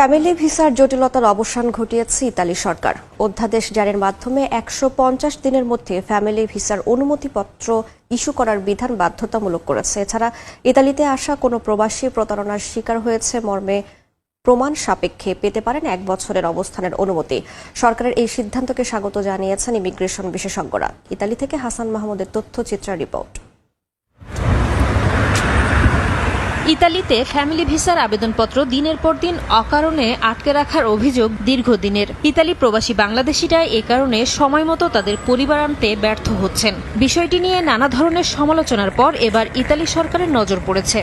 Family ভিসার জটিলতার অবসান ঘটিয়েছে ইতালি সরকার। অধ্যাদেশ জারির মাধ্যমে একশো পঞ্চাশ দিনের মধ্যে ফ্যামিলি ভিসার অনুমতিপত্র ইস্যু করার বিধান বাধ্যতামূলক করেছে। এছাড়া ইতালিতে আসা কোনো প্রবাসী প্রতারণার শিকার হয়েছে মর্মে প্রমাণ সাপেক্ষে পেতে পারেন এক বছরের অবস্থানের অনুমতি। সরকারের এই সিদ্ধান্তকে স্বাগত জানিয়েছেন ইমিগ্রেশন বিশেষজ্ঞরা। ইতালি থেকে হাসান মাহমুদের তথ্যচিত্রা রিপোর্ট। ইতালিতে ফ্যামিলি ভিসার আবেদনপত্র দিনের পর দিন অকারণে আটকে রাখার অভিযোগ দীর্ঘদিনের। ইতালি প্রবাসী বাংলাদেশিরা এ কারণে সময় মতো তাদের পরিবার আনতে ব্যর্থ হচ্ছেন। বিষয়টি নিয়ে নানা ধরনের সমালোচনার পর এবার ইতালি সরকারের নজর পড়েছে।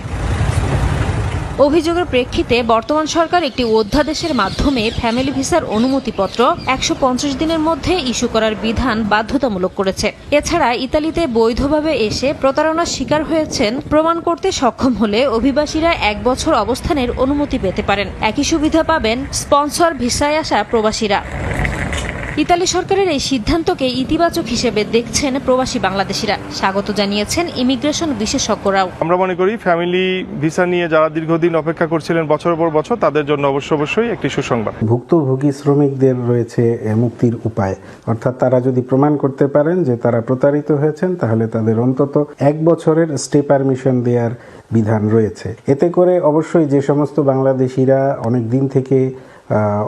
অভিযোগের প্রেক্ষিতে বর্তমান সরকার একটি অধ্যাদেশের মাধ্যমে ফ্যামিলি ভিসার অনুমতিপত্র একশো পঞ্চাশ দিনের মধ্যে ইস্যু করার বিধান বাধ্যতামূলক করেছে। এছাড়া ইতালিতে বৈধভাবে এসে প্রতারণার শিকার হয়েছেন প্রমাণ করতে সক্ষম হলে অভিবাসীরা এক বছর অবস্থানের অনুমতি পেতে পারেন। একই সুবিধা পাবেন স্পন্সর ভিসায় আসা প্রবাসীরা। ইতালি সরকারের এই সিদ্ধান্তকে ইতিবাচক হিসেবে দেখছেন প্রবাসী বাংলাদেশিরা। স্বাগত জানিয়েছেন ইমিগ্রেশন বিশেষজ্ঞরাও। আমরা মনে করি ফ্যামিলি ভিসা নিয়ে যারা দীর্ঘদিন অপেক্ষা করছিলেন বছর পর বছর তাদের জন্য অবশ্য অবশ্যই একটি সুসংবাদ। ভুক্তভোগী শ্রমিকদের রয়েছে এ, মুক্তির উপায়। অর্থাৎ তারা যদি প্রমাণ করতে পারেন যে তারা প্রতারিত হয়েছেন তাহলে তাদের অন্তত এক বছরের স্টে পারমিশন দেওয়ার বিধান রয়েছে। এতে করে অবশ্যই যে সমস্ত বাংলাদেশিরা অনেক দিন থেকে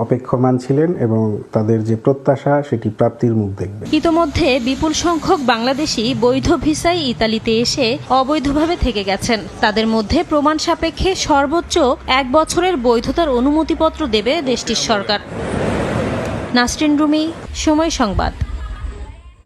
অপেক্ষমান ছিলেন এবং তাদের যে প্রত্যাশা, সেটি প্রাপ্তির মুখ দেখবে ইতোমধ্যে বিপুল সংখ্যক বাংলাদেশি বৈধ ভিসায় ইতালিতে এসে অবৈধভাবে থেকে গেছেন। তাদের মধ্যে প্রমাণ সাপেক্ষে সর্বোচ্চ এক বছরের বৈধতার অনুমতিপত্র দেবে দেশটির সরকার। নাসরিন রুমি, সময় সংবাদ।